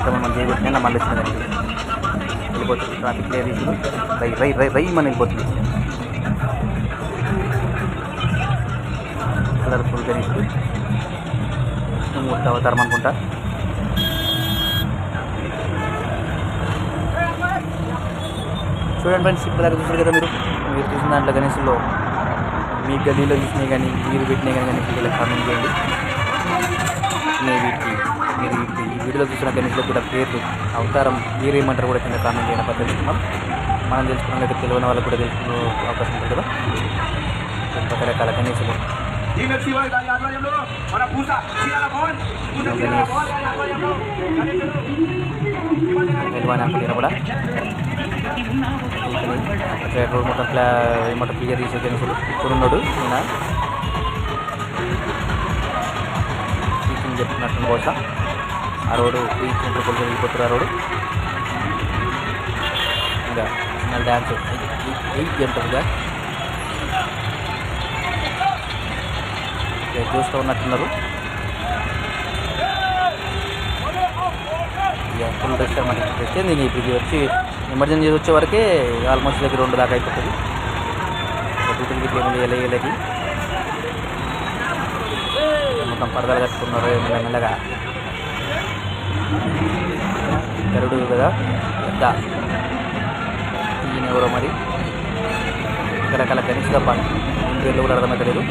ఇంకా మనం చేయబట్టినా మళ్ళీ వచ్చిందండి వెళ్ళిపోతుంది. ట్రాఫిక్ క్లియర్ ఇప్పుడు రై రై రై రై మన వెళ్ళిపోతుంది. కలర్ఫుల్ గణేశుడు మూర్తి అవతారం అనుకుంటా. చూడండి ఫ్రెండ్స్ ఇప్పుడు దాకా చూసారు కదా మీరు? మీరు చూసిన దాంట్లో గణేశుల్లో మీ గల్లీలో చూసినాయి కానీ మీరు పెట్టినాయి కానీ కానీ ఇలా కామెంట్ చేయండి. వీడియోలో చూసిన గణేశులకు కూడా పేర్లు అవతారం మీరేమంటారు కూడా కింద కామెంట్ చేయడం. పద్ధతి తెలుసుకున్నాం మనం తెలుసుకున్నాం లేదా తెలియని వాళ్ళకి కూడా తెలుసుకునే అవకాశం ఉంటుంది కదా. రకరకాల గణేశులు అనుకుంటున్నా కూడా. అక్కడ రోడ్ మొత్తం క్లా మొత్తం క్లియర్ చేసే గణేశులు ఉన్నాడు టీచింగ్ చెప్తున్నట్టు బహుశా. ఆ రోడ్డు టీచింగ్ కొడుకు వెళ్ళిపోతారు ఆ రోడ్డు ఇంకా చిన్న డ్యాన్స్ ఎయిట్ అంటారు చూస్తూ ఉన్నట్టున్నారు. ఫుల్ రెస్ట్ అనమాట రెస్ట్ ఏంది ఇప్పుడు ఇది వచ్చి ఎమర్జెన్సీ వచ్చే వరకే ఆల్మోస్ట్ దగ్గర రెండు దాకా అయిపోతుంది. ఒక డ్యూటీలు గిట్ల ఏమి మొత్తం పరదాలు కట్టుకున్నారు మెల్ల మెల్లగా గరుడు కదా? పెద్ద. ఈయన ఎవరో మరి రకరకాల గణేష్ తప్ప పేర్లు కూడా అర్థమవుతలేదు